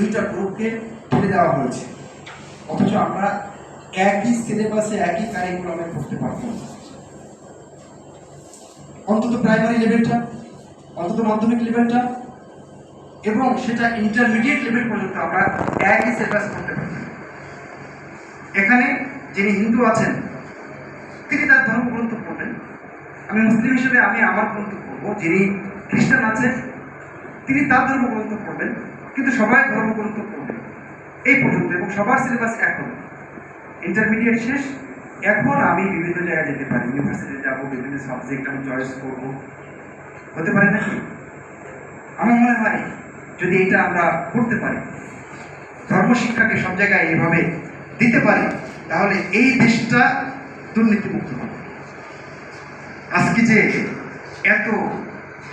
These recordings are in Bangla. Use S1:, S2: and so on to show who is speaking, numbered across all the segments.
S1: দুইটা গ্রুপকে ফেলে দেওয়া হয়েছে। অথচ আমরা একই সিলেবাসে একই কারিকুলামে পড়তে পারব অন্তত প্রাইমারি লেভেলটা অন্তত মাধ্যমিক লেভেলটা এবং সেটা ইন্টারমিডিয়েট লেভেল পর্যন্ত আমরা একই সিলেবাস করতে পারি এখানে যিনি হিন্দু আছেন, তিনি তার ধর্মগ্রন্থ পড়বেন। আমি মুসলিম হিসেবে আমি আমার গ্রন্থ পড়ব। যিনি খ্রিস্টান আছেন, তিনি তার ধর্মগ্রন্থ পড়বেন। কিন্তু সবাই ধর্মগ্রন্থ পড়বেন এই পর্যন্ত এবং সবার সিলেবাস এখন। ইন্টারমিডিয়েট শেষ। এখন আমি বিভিন্ন জায়গায় যেতে পারি। ইউনিভার্সিটিতে যাব, বিভিন্ন সাবজেক্ট আমি চয়েস করব। হতে পারে নাকি? আমার মনে হয় যদি এটা আমরা করতে পারি, ধর্মশিক্ষাকে সব জায়গায় এভাবে দিতে পারি, তাহলে এই দেশটা দুর্নীতিমুক্ত হবে। আজকে যে এত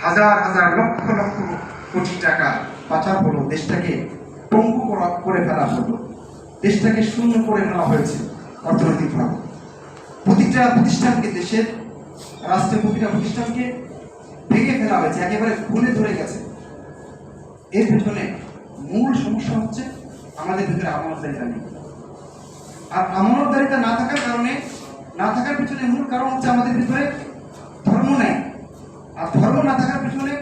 S1: হাজার হাজার লক্ষ লক্ষ কোটি টাকা পাচার হলো, দেশটাকে পঙ্গু করে ফেলা হলো। দেশটাকে শূন্য করে ফেলা হয়েছে অর্থনৈতিকভাবে প্রতিটা প্রতিষ্ঠানকে, দেশের রাষ্ট্রের প্রতিটা প্রতিষ্ঠানকে ভেঙে ফেলা হয়েছে, একেবারে খুলে ধরে গেছে। এর পেছনে মূল সমস্যা হচ্ছে আমাদের ভিতরে আমানতদারিতা নেই আর আমানতদারিতা না থাকার কারণে, না থাকার পিছনে মূল কারণ হচ্ছে আমাদের ভিতরে ধর্ম নেই। আর ধর্ম না থাকার পিছনে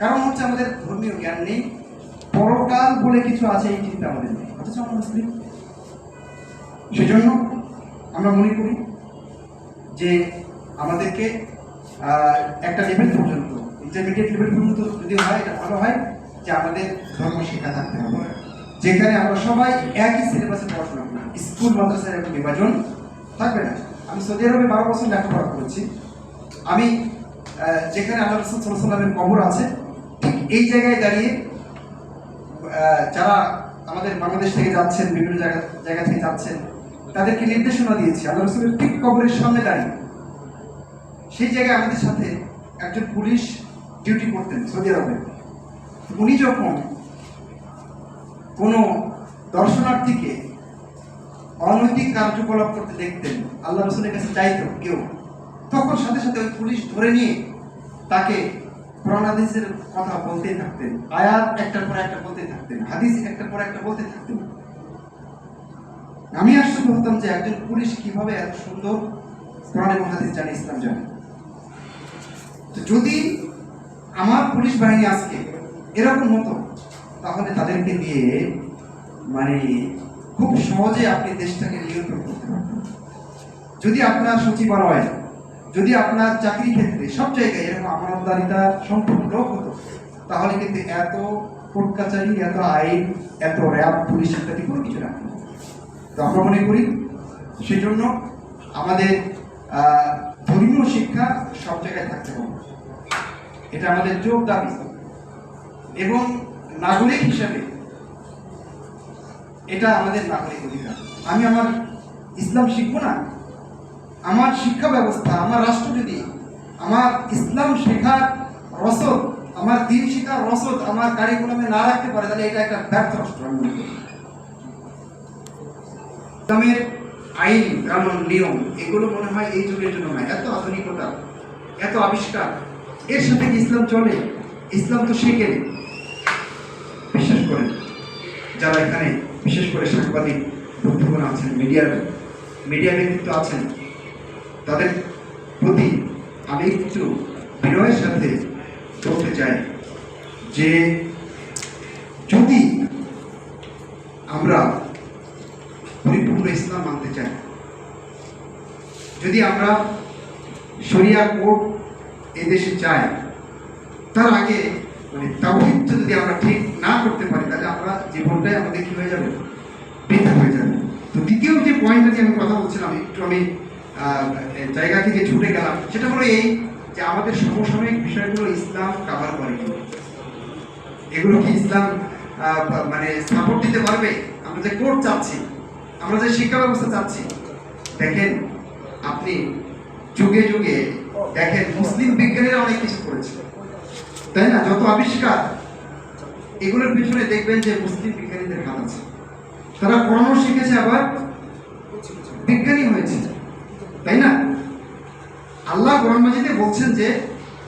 S1: কারণ হচ্ছে আমাদের ধর্মীয় জ্ঞান নেই। পরকাল বলে কিছু আছে এই চিন্তা আমাদের। নেই অথচ আমরা সেজন্য আমরা মনে করি যে আমাদেরকে একটা লেভেল পর্যন্ত ইন্টারমিডিয়েট লেভেল পর্যন্ত যদি হয়, এটা ভালো হয় যে আমাদের ধর্ম শিক্ষা থাকতে হবে। যেখানে আমরা সবাই একই সিলেবাসে পড়াশোনা করি। স্কুল মাদ্রাসার একটা বিভাজন থাকবে না। আমি সৌদি আরবে বারো বছর লেখাপড়া করেছি। আমি যেখানে আল্লাহ রসুল সাল্লামের কবর আছে, ঠিক এই জায়গায় দাঁড়িয়ে যারা আমাদের বাংলাদেশ থেকে যাচ্ছেন, বিভিন্ন জায়গা জায়গা থেকে যাচ্ছেন, তাদেরকে নির্দেশনা দিয়েছি। আল্লাহ রসুলের ঠিক কবরের সামনে দাঁড়িয়ে। সেই জায়গায় আমাদের সাথে একজন পুলিশ ডিউটি করতেন, সৌদি আরবে। উনি যখন কোনো দর্শনার্থীকে অনৈতিক কার্যকলাপ করতে দেখতেন, আল্লাহ রসুলের কাছে চাইতো কেউ, তখন সাথে সাথে ওই পুলিশ ধরে নিয়ে তাকে হাদিসের কথা বলতেই থাকতেন আয়াত একটার পর একটা বলতে থাকতেন হাদিস একটার পর একটা বলতে থাকতেন আমি আশ্চর্য হতাম যে একজন পুলিশ কীভাবে এত সুন্দর কোরআন এবং হাদিস জানে, ইসলাম জানে। তো যদি আমার পুলিশ বাহিনী আজকে এরকম হতো, তাহলে তাদেরকে দিয়ে মানে খুব সহজে আপনি দেশটাকে নিয়ন্ত্রণ করতে পারবেন যদি আপনার সচিবালয় যদি আপনার চাকরি ক্ষেত্রে সব জায়গায় এরকম আমানতদারিতা সম্পূর্ণ হতো, তাহলে কিন্তু এত কোর্ট কাছারি এত আইন, এত র্যাব, পুলিশ ইত্যাদি কোনো কিছু না। তো আমরা মনে করি সেজন্য আমাদের ধর্মীয় শিক্ষা সব জায়গায় থাকতে হবে। এটা আমাদের যোগ দাবি। এবং নাগরিক হিসাবে এটা আমাদের নাগরিক অধিকার। আমি আমার ইসলাম শিখব না? আমার শিক্ষা ব্যবস্থা, আমার রাষ্ট্র যদি, আমার ইসলাম শেখার রসদ, আমার দিন শিখার রসদ আমার কারিকুলামে না রাখতে পারে, তাহলে এটা একটা ব্যর্থ রাষ্ট্র, আমি মনে ইসলামের আইন, কানুন, নিয়ম, এগুলো মনে হয় এই যুগের জন্য নয়। এত আধুনিকতা, এত আবিষ্কার, এর সাথে ইসলাম চলে? ইসলাম তো শেখে বিশ্বাস করেন, যারা এখানে, বিশেষ করে সাংবাদিক, বন্ধুগণ আছেন মিডিয়ার মিডিয়া ব্যক্তিত্ব আছেন তাদের প্রতি আমি একটু বিনয়ের সাথে বলতে চাই যে যদি আমরা পরিপূর্ণ ইসলাম মানতে চাই, যদি আমরা শরিয়া কোর্ট এদেশে চাই, তার আগে মানে তাওহিদ যদি আমরা ঠিক না করতে পারি, তাহলে আমরা জীবনটাই আমাদের কি হয়ে যাবে? বৃথা হয়ে যাবে। তো দ্বিতীয় যে পয়েন্টটা যে আমি কথা বলছিলাম, একটু আমি জায়গা থেকে ছুটে গেলাম। সেটা হলো এই যে আমাদের সমসাময়িক বিষয়গুলো ইসলাম কাভার করে। এগুলো কি ইসলাম মানে সাপোর্ট দিতে পারবে? আমরা যে কোর্ট চাচ্ছি, আমরা যে শিক্ষা ব্যবস্থা চাচ্ছি, দেখেন, আপনি যুগে যুগে দেখেন, মুসলিম বিজ্ঞানীরা অনেক কিছু করেছে। তাই না? যত আবিষ্কার, এগুলোর পিছনে দেখবেন যে মুসলিম বিজ্ঞানীদের হাত আছে। তারা পড়ানো শিখেছে, আবার বিজ্ঞানী হয়েছে। তাই না? আল্লাহ কোরআন মাজিদে বলছেন যে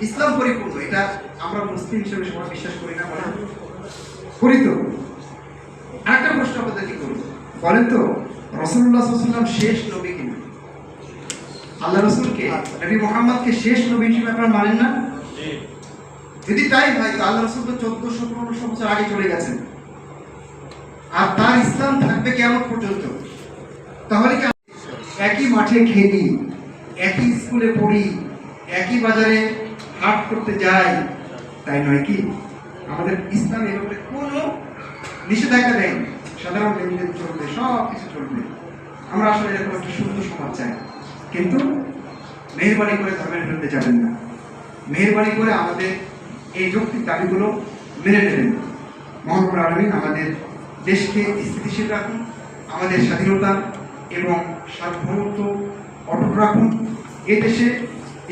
S1: ইসলাম পরিপূর্ণ। এটা আমরা মুসলিম হিসেবে সবাই বিশ্বাস করি না বলেন। করি তো। বলেন তো রসুল্লাহ সাল্লাম শেষ নবী কিনা আল্লাহ রসুলকে নবী মোহাম্মদকে শেষ নবী হিসেবে আপনারা মানেন না? যদি তাই হয় তো আল্লাহ রসুল তো চোদ্দশো পনেরোশো বছর আগে চলে গেছেন। আর তার ইসলাম থাকবে কেমন পর্যন্ত। তাহলে কি একই মাঠে খেলি, একই স্কুলে পড়ি, একই বাজারে হাট করতে যাই, তাই নয় কি? আমাদের ইসলাম এর উপরে কোনো নিষেধাজ্ঞা নেই। সাধারণ লেনদেন চলবে, সব কিছু চলবে। আমরা আসলে এরকম একটা সুন্দর সমাজ চাই। কিন্তু মেহরবানি করে ধর্মের বিরুদ্ধে যাবেন না। মেহরবানি করে আমাদের এই যৌক্তিক দাবিগুলো মেনে নেবেন। মহানপুর আলমিন আমাদের দেশকে স্থিতিশীল রাখুন, আমাদের স্বাধীনতা এবং সার্বভৌমত্ব অটুট রাখুন। এ দেশে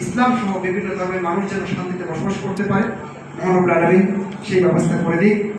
S1: ইসলাম সহ বিভিন্ন ধর্মের মানুষ যেন শান্তিতে বসবাস করতে পারে মহানপুর আলমিন সেই ব্যবস্থা করে দিক